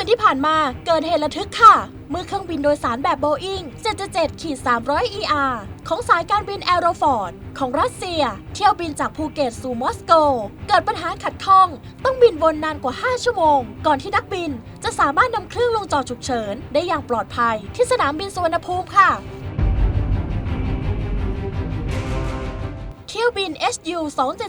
คืนที่ผ่านมาเกิดเหตุระทึกค่ะ เมื่อเครื่องบินโดยสารแบบโบอิง777ขีด300 ER ของสายการบินแอโรฟอร์ด ของรัสเซีย เที่ยวบินจากภูเก็ตสู่มอสโก เกิดปัญหาขัดข้อง ต้องบินวนนานกว่า 5 ชั่วโมง ก่อนที่นักบินจะสามารถนำเครื่องลงจอดฉุกเฉิน ได้อย่างปลอดภัยที่สนามบินสุวรรณภูมิค่ะ ยวบิน HU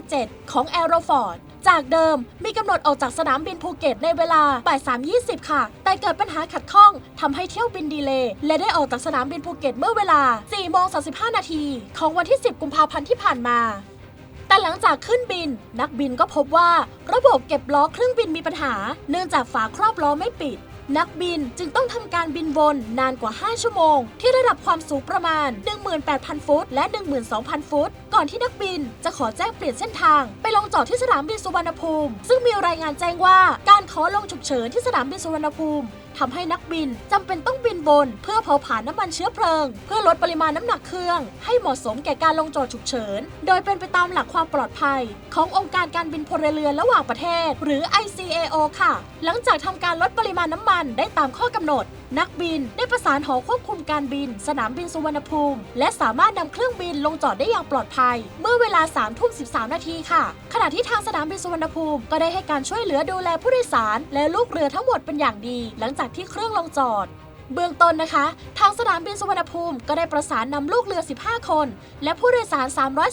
277 ของ a e r o f o r d จากเดิมมีกำหนดออกจากสนามบินภูเก็ตในเวลาบ่าย3.20 ค่ะ แต่เกิดปัญหาขัดข้องทำให้เที่ยวบินดีเลย์และได้ออกจากสนามบินภูเก็ตเมื่อเวลา4โมง35 นาที ของวันที่ 10 กุมภาพันธ์ที่ผ่านมาแต่หลังจากขึ้นบิน นักบินก็พบว่า ระบบเก็บล้อเครื่องบินมีปัญหา เนื่องจากฝาครอบล้อไม่ปิด นักบินจึงต้องทำการบินวนนานกว่า 5 ชั่วโมง ที่ระดับความสูงประมาณ 18,000 ฟุต และ 12,000 ฟุต ก่อนที่นักบินจะขอแจ้งเปลี่ยนเส้นทาง ไปลงจอดที่สนามบินสุวรรณภูมิ ซึ่งมีรายงานแจ้งว่าการขอลงฉุกเฉินที่สนามบินสุวรรณภูมิทำให้นักบินจำเป็นต้องบินวนเพื่อเผาผลาญน้ำมันเชื้อเพลิง เพื่อลดปริมาณน้ำหนักเครื่อง ให้เหมาะสมแก่การลงจอดฉุกเฉิน โดยเป็นไปตามหลักความปลอดภัย ขององค์การการบินพลเรือนระหว่างประเทศ หรือ ICAO ค่ะ หลังจากทำการลดปริมาณน้ำมันได้ตามข้อกำหนด นักบินได้ประสานหอควบคุมการบิน สนามบินสุวรรณภูมิ และสามารถนำเครื่องบินลงจอดได้อย่างปลอดภัย เมื่อเวลา3ทุ่ม13 นาทีค่ะ ขณะที่ทางสนามบินสุวรรณภูมิก็ได้ให้การช่วยเหลือดูแลผู้โดยสาร และลูกเรือทั้งหมดเป็นอย่างดี หลังจากที่เครื่องลงจอด เบื้องต้นนะคะ ทางสนามบินสุวรรณภูมิก็ได้ประสานนำลูกเรือ 15 คน และผู้โดยสาร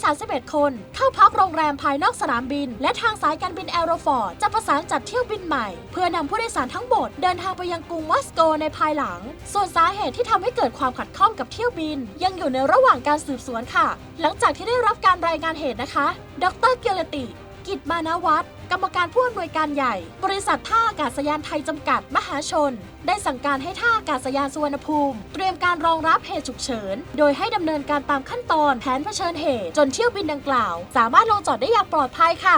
331 คน เข้าพักโรงแรมภายนอกสนามบิน และทางสายการบินแอโรฟอร์ดจะประสานจัดเที่ยวบินใหม่ เพื่อนำผู้โดยสารทั้งหมดเดินทางไปยังกรุงมอสโกในภายหลัง ส่วนสาเหตุที่ทำให้เกิดความขัดข้องกับเที่ยวบิน ยังอยู่ในระหว่างการสืบสวนค่ะ หลังจากที่ได้รับการรายงานเหตุนะคะ ดรเกียรติ กิจมานาวัฒน์กรรมการผู้อำนวยการใหญ่ บริษัทท่าอากาศยานไทยจำกัดมหาชน ได้สั่งการให้ท่าอากาศยานสุวรรณภูมิ เตรียมการรองรับเหตุฉุกเฉิน โดยให้ดำเนินการตามขั้นตอนแผนเผชิญเหตุ จนเที่ยวบินดังกล่าว สามารถลงจอดได้อย่างปลอดภัยค่ะ